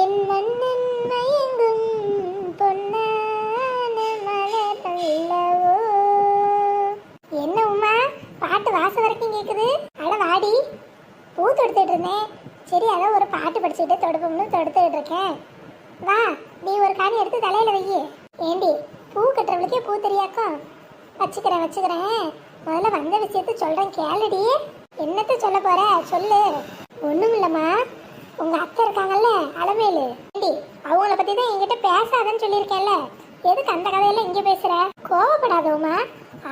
என் மன்னன் மயங்கும் பொன்னான மலர் என்ன உமா பாட்டு வாசம் வரைக்கும் கேக்குது. அட வாடி. பூ தொடுத்துட்டு இருந்தேன். சரி அதான் ஒரு பாட்டு படிச்சுட்டு தொடுப்போம்னு தொடுத்துட்டு இருக்கேன். வா நீ ஒரு காணி எடுத்து தலையில் வை ஏண்டி பூ கட்டுறவளுக்கே பூ தெரியாக்கோ? வச்சுக்கிறேன் வச்சுக்கிறேன். முதல்ல வந்த விஷயத்த சொல்கிறேன் கேளுடி. என்னத்த சொல்ல போற? சொல்லு. ஒன்றும் இல்லைம்மா உங்கள் அத்தை இருக்காங்கல்ல அலமேலு. ஏண்டி அவங்கள பற்றி தான் என்கிட்ட பேசாதன்னு சொல்லியிருக்கேன்ல. எதுக்கு அந்த கதையெல்லாம் இங்கே பேசுகிற கோவப்படாத உமா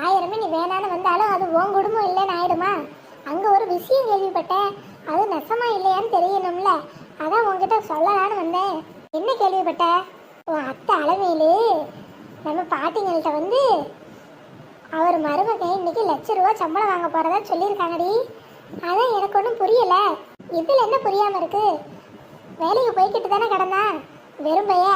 ஆயிரமே நீ வேணான்னு வந்தாலும் அது உன் குடும்பம் இல்லைன்னு ஆயிடுமா? அங்கே ஒரு விஷயம் கேள்விப்பட்டேன். அது நெசமா இல்லையான்னு தெரியணும்ல. அதான் உங்ககிட்ட சொல்லலான்னு வந்தேன். என்ன கேள்விப்பட்ட? உன் அத்தை அலமேலு. நம்ம பாட்டிங்கள்கிட்ட வந்து அவர் மருமகன் இன்னைக்கு லட்ச ரூபா சம்பளம் வாங்க போகிறதா சொல்லியிருக்காங்கடி. அதான் எனக்கு ஒன்றும் புரியலை. இதில் என்ன புரியாமல் இருக்கு? வேலைக்கு போய்கிட்டு தானே கிடந்தா? வெறும் பைய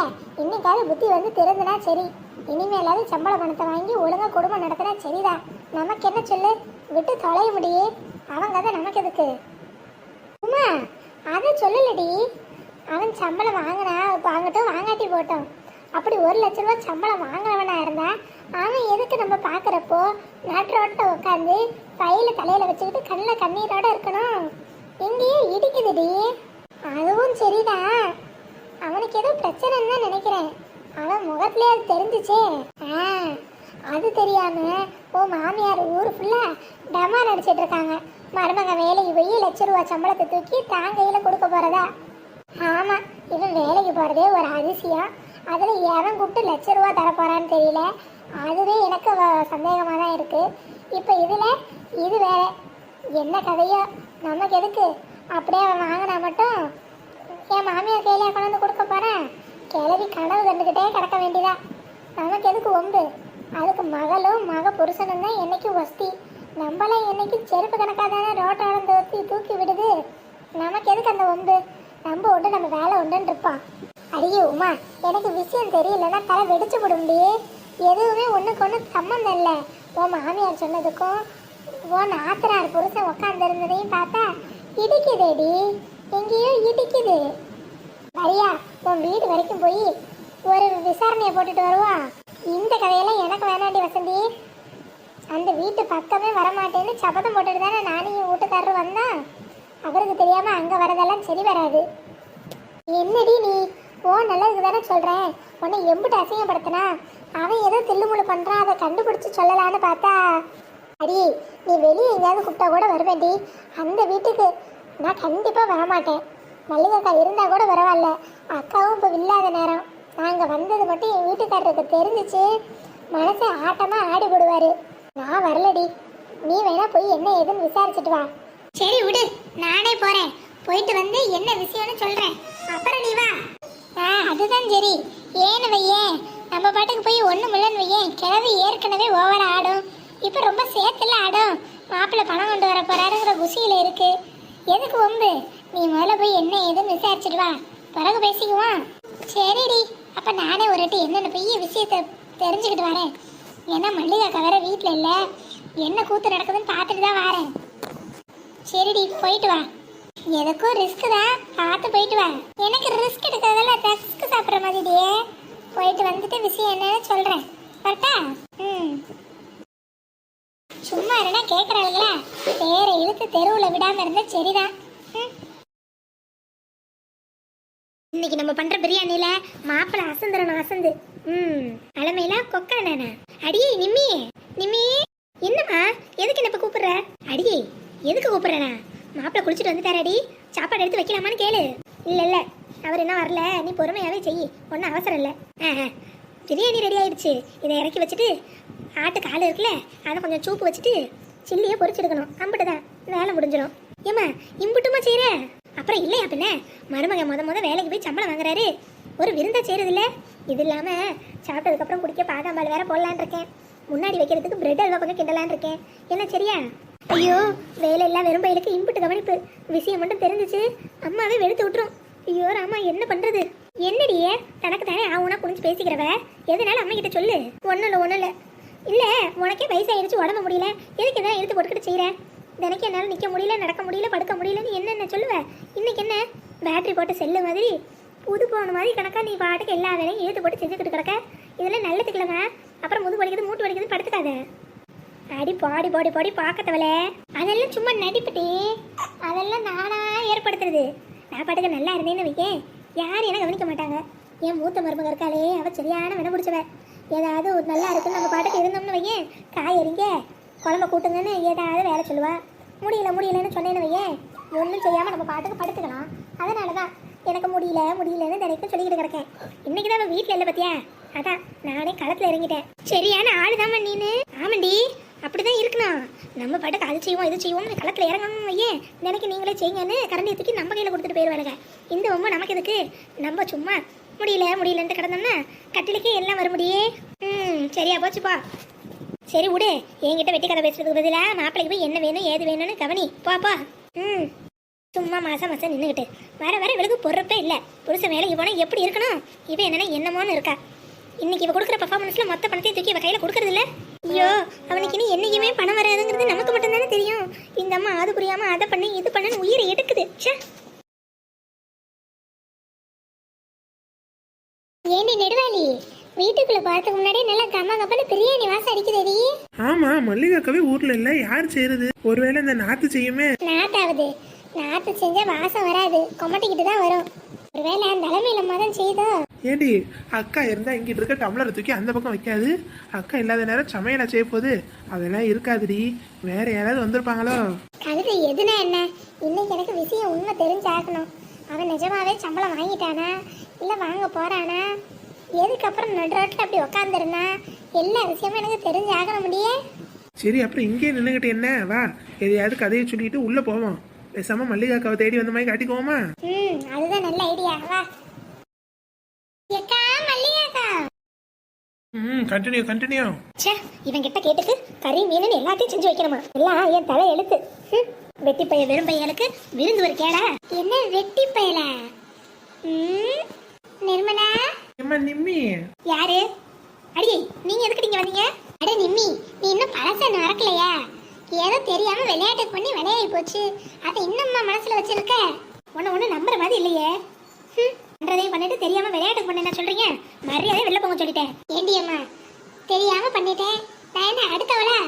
இன்னைக்காவது புத்தி வந்து திருந்துனா சரி. இனிமேலாவது சம்பள பணத்தை வாங்கி ஒழுங்கா குடும்பம் நடத்தினா சரிதான். நமக்கு என்ன சொல்லு? விட்டு தொலைய முடியே. அவங்க கதை நமக்கு எதுக்கு? உமா அதை சொல்லலடி. அவன் சம்பளம் வாங்கினா வாங்கட்டும் வாங்காட்டி போட்டோம். அப்படி ஒரு லட்ச ரூபா சம்பளம் வாங்கினவனா இருந்தா அவன் எதுக்கு நம்ம பார்க்குறப்போ நாட்டோட்ட உட்காந்து பையில தலையில வச்சுக்கிட்டு கண்ணில் கண்ணீரோட இருக்கணும். இடிக்குதுடி. அதுவும் சரிதான் அவனுக்கு ஏதோ பிரச்சனைன்னு தான் நினைக்கிறேன். அவன் முகத்திலே அது தெரிஞ்சுச்சே. ஆ அது தெரியாம ஓ மாமியார் ஊர் ஃபுல்லா டமா நடிச்சிட்டு இருக்காங்க. மருமக வேலைக்கு போய் லட்ச ரூபா சம்பளத்தை தூக்கி தான் கையில கொடுக்க போறதா? ஆமா இவன் வேலைக்கு போறதே ஒரு அதிசயம். அதுல எவன் கூப்பிட்டு லட்ச ரூபா தரப்போறான்னு தெரியல. அதுவே எனக்கு வ- சந்தேகமா தான் இருக்கு. இப்போ இதுல இது வேற. என்ன கதையோ? நமக்கு எதுக்கு? அப்படியே அவன் வாங்கினா மட்டும் என் மாமியார் கையில கொண்டாந்து கொடுக்க போகிறேன் கிளவி கனவு கண்டுக்கிட்டே கிடக்க வேண்டியதா. நமக்கு எதுக்கு ஒம்பு? அதுக்கு மகளும் மக புருஷனும் தான் என்னைக்கும் வஸ்தி. நம்மளாம் என்னைக்கு செருப்பு கணக்காக தானே ரோட்டோட தூக்கி தூக்கி விடுது? நமக்கு எதுக்கு அந்த ஒம்பு? நம்ம உண்டு நம்ம வேலை உண்டுன்னு இருப்பான் அடியே உமா எனக்கு விஷயம் தெரியலன்னா தலை வெடிச்சு விடும்டி எதுவுமே ஒன்றுக்கு ஒன்று சம்மந்தம் இல்லை. உன் மாமியார் சொன்னதுக்கும் உன் ஆத்திரார் புருஷன் உட்காந்துருந்ததையும் பார்த்தா இடிக்குதேடி. எங்கேயோ இடிக்குது. வரியா உன் வீடு வரைக்கும் போய் ஒரு விசாரணையை போட்டுட்டு வருவா. இந்த கதையெல்லாம் எனக்கு வேணாண்டி வசந்தி. அந்த வீட்டு பக்கமே வரமாட்டேன்னு சபதம் போட்டுட்டு தானே நானும் என் வீட்டுக்காரர் வந்தான் அவருக்கு தெரியாம அங்க வரதெல்லாம் சரி வராது. என்னடி நீ? ஓ நல்லதுக்கு தானே சொல்றேன். உன்னை எம்பிட்டு அசிங்கப்படுத்தினா அவன் ஏதோ தில்லுமுழு பண்றான் அதை கண்டுபிடிச்சு சொல்லலான்னு பார்த்தா அடி நீ வெளியே எங்கேயாவது கூப்பிட்டா கூட வருவேண்டி அந்த வீட்டுக்கு நான் கண்டிப்பாக வரமாட்டேன். மல்லிகக்கா இருந்தால் கூட பரவாயில்ல. அக்காவும் இப்போ இல்லாத நேரம். நாங்கள் வந்தது மட்டும் என் வீட்டுக்காரருக்கு தெரிஞ்சிச்சு. மனசை ஆட்டமாக ஆடி போடுவார். நான் வரலடி. நீ வேணா போய் என்ன ஏதுன்னு விசாரிச்சுட்டு வா. சரி விடு நானே போகிறேன் போயிட்டு வந்து என்ன விஷயம்னு சொல்கிறேன் அப்புறம் நீ வா. ஆ அதுதான் சரி ஏன்னு வையேன். நம்ம பாட்டுக்கு போய் ஒன்றும் இல்லைன்னு வையேன். கிழவி ஏற்கனவே ஓவரா ஆடும். இப்போ ரொம்ப சேர்த்துல ஆடும் மாப்பிள்ளை பணம் கொண்டு வர போறாருங்கிற குசியில் இருக்கு. எதுக்கு ஒம்பு நீ முதல்ல போய் என்ன ஏதுன்னு விசாரிச்சுட்டு வா. பிறகு பேசிக்குவோம். சரிடி. அப்போ நானே ஒரு வாட்டி என்னென்ன பெரிய விஷயத்த தெரிஞ்சுக்கிட்டு வரேன். ஏன்னா மல்லிகாக்கா வேற வீட்டில் இல்லை. என்ன கூத்து நடக்குதுன்னு பார்த்துட்டு தான் வரேன். சரிடி போயிட்டு வா. எதுக்கும் ரிஸ்க் தான். பார்த்து போயிட்டு வா. எனக்கு ரிஸ்க் எடுக்கிறதால ரிஸ்க் சாப்பிட்ற மாதிரியே. போயிட்டு வந்துட்டு விஷயம் என்னன்னு சொல்கிறேன் கரெக்டா ம். சும்மா இருந்தா கேட்குறாங்களா வேற இழுத்து தெருவில் விடாம இருந்தா சரிதான். இன்னைக்கு நம்ம பண்ற பிரியாணில மாப்பிள அசந்துறணும் அசந்து. ம் அலமையில கொக்கா நானா? அடியே நிம்மி. நிம்மி என்னம்மா? எதுக்கு என்ன கூப்பிடுற? அடியே எதுக்கு கூப்பிடுறனா? மாப்பிள குளிச்சுட்டு அடி. சாப்பாடு எடுத்து வைக்கலாமான்னு கேளு. இல்ல இல்ல அவர் என்ன வரல. நீ பொறுமையாவே செய். ஒன்றும் அவசரம் இல்லை. ஆ பிரியாணி ரெடி ஆயிடுச்சு. இதை இறக்கி வச்சுட்டு ஆட்டு கால் இருக்குல்ல அதை கொஞ்சம் சூப்பு வச்சுட்டு சில்லியை பொறிச்செடுக்கணும் அம்பிட்டு தான் வேலை முடிஞ்சிடும். ஏம்மா இம்புட்டுமா செய்கிற அப்புறம் இல்லையா பின்ன? மருமகன் முத முத வேலைக்கு போய் சம்பளம் வாங்குறாரு. ஒரு விருந்தா செய்யறது இது இல்லாமல் சாப்பிட்டதுக்கப்புறம் குடிக்க பாதாம்பால் வேற போடலான்னு இருக்கேன். முன்னாடி வைக்கிறதுக்கு பிரெட் அல்வா கொஞ்சம் கிண்டலான்னு இருக்கேன். என்ன சரியா? ஐயோ வேலை எல்லாம் வெறும் பயிலுக்கு இம்புட்டு கவனிப்பு. விஷயம் மட்டும் தெரிஞ்சிச்சு. அம்மாவே வெளுத்து விட்டுரும். ஐயோ ராமா என்ன பண்ணுறது என்னடியே தனக்கு தானே ஆகுனா குனிஞ்சு பேசிக்கிறவ? எதனால அம்மா கிட்ட சொல்லு. ஒன்றும் இல்லை ஒன்றும் இல்லை. இல்லை உனக்கே வயசாயிடுச்சு உடம்பு முடியல. எதுக்கு எதாவது எடுத்து போட்டுக்கிட்டு செய்கிற தினைக்கு என்னால் நிற்க முடியல நடக்க முடியல படுக்க முடியலன்னு என்னென்ன சொல்லுவேன் இன்னைக்கு என்ன? பேட்ரி போட்டு செல்லு மாதிரி புது போன மாதிரி கணக்காக நீ பாட்டுக்கு எல்லா வேலையும் ஏற்று போட்டு செஞ்சுக்கிட்டு கிடக்க. இதெல்லாம் நல்லது கிழமை அப்புறம் முது வலிக்குது மூட்டு வலிக்குது படுத்துக்காத. அடி பாடி பாடி பாடி பார்க்கத்தவல அதெல்லாம் சும்மா நடிப்புட்டி அதெல்லாம் நானாக ஏற்படுத்துறது. நான் பாட்டுக்கு நல்லா இருந்தேன்னு வைக்கேன் யாரும் என்ன கவனிக்க மாட்டாங்க. என் மூத்த மருமக இருக்காளே அவள் சரியான வின பிடிச்சவ ஏதாவது ஒரு நல்லா இருக்குன்னு நம்ம பாட்டுக்கு இருந்தோம்னு வையேன் காயறிங்க குழம்ப கூட்டுங்கன்னு ஏதாவது வேலை சொல்லுவா. முடியல முடியலன்னு சொன்னேன்னு வையேன் ஒன்றும் செய்யாமல் நம்ம பாட்டுக்கு படுத்துக்கலாம். அதனால தான் எனக்கு முடியல முடியலன்னு தினைக்கும் சொல்லிக்கிட்டு கிடக்கேன். இன்னைக்கு தான் வீட்டில் இல்லை பத்தியா? அதான் நானே களத்தில் இறங்கிட்டேன். சரியான ஆள் தான் நீனு. ஆமாண்டி அப்படிதான் இருக்கணும். நம்ம பாட்டுக்கு அது செய்வோம் இது செய்வோம் களத்தில் இறங்கணும் வையேன் நினைக்க நீங்களே செய்யுங்கன்னு கரண்டியை தூக்கி நம்ம கையில் கொடுத்துட்டு போயிடுவாருங்க இந்த உண்மை நமக்கு எதுக்கு? நம்ம சும்மா முடியல முடியலன்ட்டு கிடந்தோம்னா கட்டிலுக்கே எல்லாம் வர முடியே? ம் சரியா போச்சுப்பா சரி விடு. என்கிட்ட வெட்டி கதை பேசுறதுக்கு பதிலாக மாப்பிள்ளைக்கு போய் என்ன வேணும் ஏது வேணும்னு கவனி. பாப்பா ம். சும்மா மாசம் மாசம் நின்றுக்கிட்டு வர வர இவளுக்கு பொறுப்பே இல்லை. புருஷன் வேலைக்கு போனால் எப்படி இருக்கணும்? இவன் என்னன்னா என்னமோன்னு இருக்கா. இன்னைக்கு இவ கொடுக்குற பர்ஃபார்மன்ஸ்ல மொத்த பணத்தையும் தூக்கி இவ கையில கொடுக்கறது இல்ல. ஐயோ அவனுக்கு இனி என்னைக்குமே பணம் வராதுங்கிறது நமக்கு மட்டும்தானே தெரியும். இந்த அம்மா அது புரியாம அதை பண்ணி இது பண்ணு உயிரை எடுக்குது. சே ஏண்டி நெடுவாளி? வீட்டுக்குள்ள போறதுக்கு முன்னாடி நல்லா கம்மா கப்பல பிரியாணி வாசம் அடிக்குதடி. ஆமா மல்லிகாக்கவே ஊர்ல இல்ல. யார் செய்யறது ஒருவேளை இந்த நாத்து செய்யுமே. நாத்தாவது நாத்து செஞ்சா வாசம் வராது. கொமட்டிக்கிட்டு தான் வரும். ஒருவேளை அந்த தலைமையில மதம் செய்தோ? ஏடி அக்கா இருந்தா இங்கிட்டு இருக்க டம்ளரை தூக்கி அந்த பக்கம் வைக்காது. அக்கா இல்லாத நேரம் சமையலை செய்ய போகுது. அதெல்லாம் இருக்காதுடி. வேற யாராவது வந்திருப்பாங்களோ? கழுதை எதுனா என்ன? இன்னைக்கு எனக்கு விஷயம் உண்மை தெரிஞ்சாகணும். அவன் நிஜமாவே சம்பளம் வாங்கிட்டானா? இல்லை வாங்க போறானா? எதுக்கப்புறம் நடுரோட்டில் அப்படி உக்காந்துருந்தா? எல்லா விஷயமும் எனக்கு தெரிஞ்சாகணும் முடியே? சரி அப்புறம் இங்கே நின்னுகிட்டு என்ன? வா எதையாவது கதையை சொல்லிட்டு உள்ள போவோம். பேசாம மல்லிகாக்காவை தேடி வந்த மாதிரி காட்டிக்குவோமா? ம் அதுதான் நல்ல ஐடியா. வா. எக்கா மல்லிகாக்கா. ம் கண்டினியூ கண்டினியூ ச்சே இவன் கிட்ட கேட்டுக்கு கறி மீன் எல்லாத்தையும் செஞ்சு வைக்கணுமா? எல்லாம் என் தலை எழுத்து. வெட்டி பைய வெறும் பையலுக்கு விருந்து ஒரு கேடா. என்ன வெட்டி பயல ம், நிர்மலா? ஏம்மா நிம்மி. யாரு? அடி நீங்க எதுக்கு நீங்க வந்தீங்க? அட நிம்மி நீ இன்னும் பழச மறக்கலையா ஏதோ தெரியாம விளையாட்டுக்கு பண்ணி விளையாடி போச்சு. அதை இன்னும்மா மனசுல வச்சிருக்க? உன்னை ஒண்ணு நம்புற மாதிரி இல்லையே. பண்றதையும் பண்ணிட்டு தெரியாம விளையாட்டுக்கு பண்ண சொல்றீங்க? மரியாதை வெளில போங்க சொல்லிட்டேன். ஏண்டி அம்மா தெரியாம பண்ணிட்டேன்? நான் என்ன அடுத்தவளா?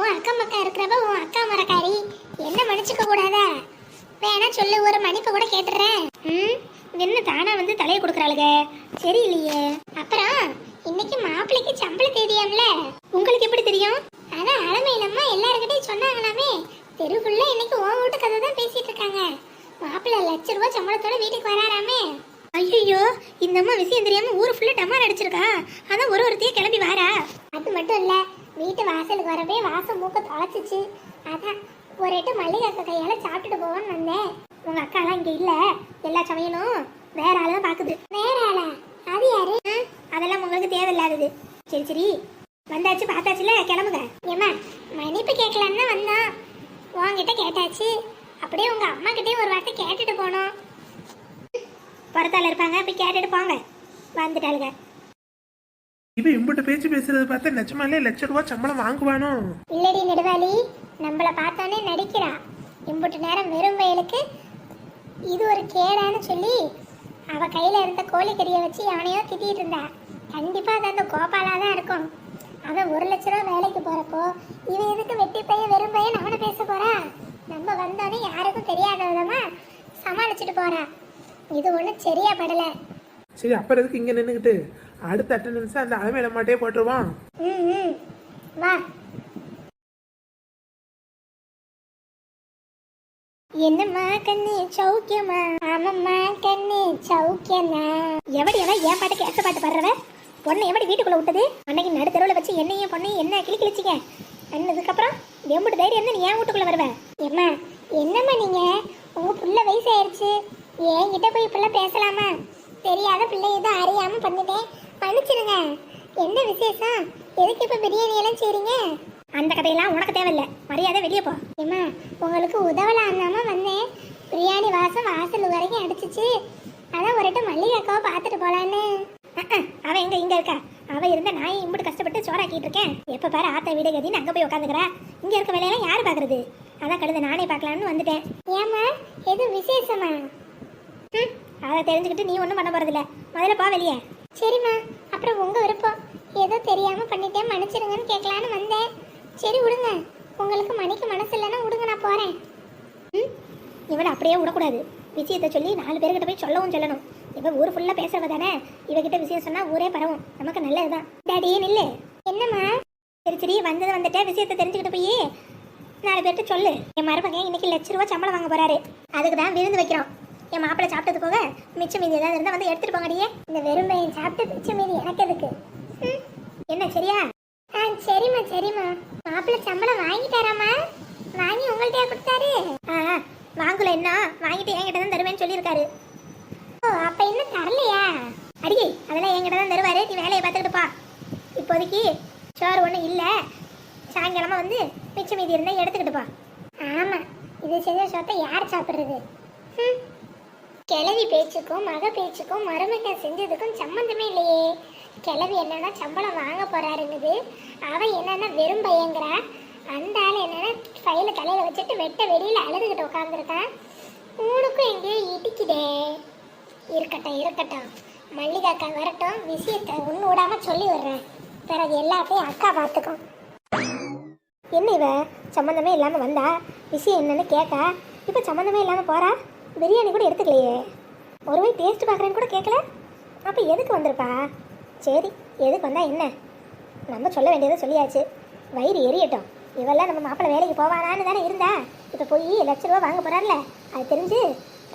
உன் அக்கம் பக்கம் இருக்கிறவ உன் அக்கா மரக்காரி. என்ன மன்னிச்சுக்க கூடாதா? வேணா சொல்லு ஒரு மன்னிப்பு கூட கேட்டுறேன். ம்? என்ன தானா வந்து தலையை சரி சரியில்லையே. அப்புறம் இன்னைக்கு மாப்பிள்ளைக்கு சம்பள தேதியாம்ல. உங்களுக்கு எப்படி தெரியும்? அதான் அலமையிலம்மா எல்லாருக்கிட்டையும் சொன்னாங்களாமே. தெருக்குள்ள இன்னைக்கு ஓ வீட்டு கதை தான் பேசிட்டு இருக்காங்க. மாப்பிள்ளை லட்ச ரூபா சம்பளத்தோட வீட்டுக்கு வராராமே. ஐயோ இந்த அம்மா விஷயம் தெரியாம ஊர் ஃபுல்லா டமார் அடிச்சிருக்கா. அதான் ஒரு ஒருத்தையும் கிளம்பி வாரா. அது மட்டும் இல்ல வீட்டு வாசலுக்கு வரவே வாசம் மூக்க தொலைச்சிச்சு. அதான் ஒரு எட்டு மல்லிகை அக்கா கையால சாப்பிட்டுட்டு போவோன்னு வந்தேன். உங்க அக்காலாம் இங்க இல்ல. எல்லா சமையலும் வேற ஆளு தான் பாக்குது. வேற ஆளா? அது யாரு? அதெல்லாம் உங்களுக்கு தேவையில்லாதது. சரி சரி. வந்தாச்சு பார்த்தாச்சுல? கிளம்புங்க. ஏமா மன்னிப்பு கேட்கலான்னு தான் வந்தோம். உங்ககிட்ட கேட்டாச்சு. அப்படியே உங்க அம்மா கிட்டயும் ஒரு வார்த்தை கேட்டுட்டு போனோம். புறத்தால இருப்பாங்க போய் கேட்டுட்டு போங்க. வந்துட்டாளுங்க. இவன் இம்புட்ட பேச்சு பேசுறது பார்த்தா நிஜமாலே லட்ச ரூபா சம்பளம் வாங்குவானோ? இல்லடி நெடுவாளி. நம்மள பார்த்தோன்னே நடிக்கிறா. இம்புட்டு நேரம் வெறும் வயலுக்கு. இது ஒரு கேடான்னு சொல்லி அவ கையில இருந்த கோழிக்கறியை வச்சு அவனையோ திட்டிட்டு இருந்தா. கண்டிப்பா அது அந்த கோபாலா தான் இருக்கும். அவன் ஒரு லட்ச ரூபா வேலைக்கு போறப்போ இவன் எதுக்கு வெட்டி பையன் வெறும் பையன் அவனை பேச போறா? நம்ம வந்தோடனே யாருக்கும் தெரியாத விதமா சமாளிச்சுட்டு போறா. இது ஒன்றும் சரியா படல. சரி அப்புறம் எதுக்கு இங்க நின்னுக்கிட்டு? அடுத்த அட்டண்டன்ஸ் அந்த அலமையில மாட்டே போட்டுருவான். ம் ம். வா. என்னம்மா கண்ணு சௌக்கியமா? ஆமாம்மா கண்ணு சௌக்கியனா எவடி எவன் என் பாட்டு கேட்ட பாட்டு பாடுறவ? பொண்ணை எப்படி வீட்டுக்குள்ள விட்டது? அன்னைக்கு நடுத்தருவில் வச்சு என்னையும் பொண்ணையும் என்ன கிளி கிழிச்சிங்க அண்ணதுக்கப்புறம் எம்பிட்டு தைரியம் இருந்தா நீ ஏன் வீட்டுக்குள்ள வருவ? ஏம்மா என்னம்மா நீங்க? உங்க புள்ள வயசு ஆயிடுச்சு என்கிட்ட போய் இப்பெல்லாம் பேசலாமா? தெரியாத பிள்ளை எதுவும் அறியாம பண்ணிட்டேன். மன்னிச்சிடுங்க. என்ன விசேஷம்? எதுக்கு இப்ப பிரியாணி எல்லாம் செய்றீங்க? அந்த கதையெல்லாம் உனக்கு தேவையில்ல. மரியாதை வெளியே போ. ஏமா உங்களுக்கு உதவலான்னாம வந்தேன். பிரியாணி வாசம் வாசல் வரைக்கும் அடிச்சிச்சு. அதான் ஒரு டைம் மல்லிகைக்காவை பார்த்துட்டு போலான்னு. அஹ், அவ எங்க இங்க இருக்கா? அவ இருந்த நான் இம்புட்டு கஷ்டப்பட்டு சோறாக்கிட்டு இருக்கேன். எப்ப பாரு ஆத்த வீடு கதின்னு அங்க போய் உட்காந்துக்கிறா இங்க இருக்க வேலையெல்லாம் யாரு பாக்குறது? அதான் கழுத நானே பார்க்கலான்னு வந்துட்டேன். ஏமா எது விசேஷமா? ம் அதை தெரிஞ்சுக்கிட்டு நீ ஒன்றும் பண்ண போறதில்ல. முதல்ல போ வெளியே. சரிம்மா அப்புறம் உங்க விருப்பம். ஏதோ தெரியாம பண்ணிட்டேன் மன்னிச்சிடுங்கன்னு கேட்கலான்னு வந்தேன். சரி விடுங்க. உங்களுக்கு மணிக்கு மனசு இல்லைன்னா விடுங்க நான் போகிறேன் ம்? இவளை அப்படியே விடக்கூடாது. விஷயத்தை சொல்லி நாலு பேர்கிட்ட போய் சொல்லவும் சொல்லணும். இப்போ ஊர் ஃபுல்லாக பேசுறவ தானே? இவகிட்ட விஷயம் சொன்னால் ஊரே பரவும். நமக்கு நல்லதுதான். டாடி நில்லு. என்னம்மா? சரி சரி வந்தது வந்துட்டே. விஷயத்தை தெரிஞ்சுக்கிட்டு போய் நாலு பேர்கிட்ட சொல்லு. என் மருமகன் இன்னைக்கு லட்ச ரூபா சம்பளம் வாங்க போறாரு. அதுக்கு தான் விருந்து வைக்கிறோம். என் மாப்பிள்ளை சாப்பிட்டது போக மிச்சம் மீதி ஏதாவது இருந்தால் வந்து எடுத்துட்டு போங்கடியே. இந்த வெறும் பையன் சாப்பிட்டு மிச்சம் மீதி எனக்கு எதுக்கு? ம், என்ன சரியா? சரிம்மா சரிம்மா. மாப்பிள்ளை சம்பளம் வாங்கிட்டாராம்மா. வாங்கி உங்கள்கிட்ட கொடுத்தாரு? ஆ வாங்கல என்ன? வாங்கிட்டு என்கிட்ட தான் தருவேன்னு சொல்லியிருக்காரு. ஓ அப்ப இன்னும் தரலையா? அடியே அதெல்லாம் என்கிட்ட தான் தருவாரு. நீ வேலையை பார்த்துக்கிட்டு பா. இப்போதைக்கு சோறு ஒன்றும் இல்லை. சாயங்காலமா வந்து மிச்சம் மீதி இருந்தால் எடுத்துக்கிட்டு பா. ஆமா இது செஞ்ச சோத்தை யார் சாப்பிட்றது? கிளவி பேச்சுக்கும் மக பேச்சுக்கும் மருமகன் செஞ்சதுக்கும் சம்மந்தமே இல்லையே. கிளவி என்னன்னா சம்பளம் வாங்க போறாருங்குது. அவன் என்னன்னா வெறும் பையங்கிறா அந்த ஆள் என்னன்னா ஃபைல தலையில வச்சுட்டு வெட்ட வெளியில அழுதுகிட்டு உட்காந்துருக்கான் உனக்கும் எங்கேயோ இடிக்குதே. இருக்கட்டும் இருக்கட்டும். மல்லிகாக்கா வரட்டும் விஷயத்தை ஒன்று விடாம சொல்லி விடுறேன். பிறகு எல்லாத்தையும் அக்கா பார்த்துக்கும். என்ன இவ? சம்மந்தமே இல்லாமல் வந்தா? விஷயம் என்னன்னு கேட்டா? இப்போ சம்மந்தமே இல்லாமல் போறா? பிரியாணி கூட எடுத்துக்கலையே. ஒருவே டேஸ்ட் பார்க்குறேன்னு கூட கேட்கல அப்போ எதுக்கு வந்திருப்பா? சரி எதுக்கு வந்தால் என்ன? நம்ம சொல்ல வேண்டியதை சொல்லியாச்சு. வயிறு எரியட்டும். இவெல்லாம் நம்ம மாப்பிள்ளை வேலைக்கு போவானான்னு தானே இருந்தா? இப்போ போய் லட்ச ரூபா வாங்க போகிறார்ல அது தெரிஞ்சு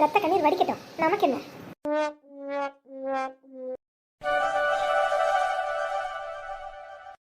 ரத்த கண்ணீர் வடிக்கட்டும். நமக்கு என்ன?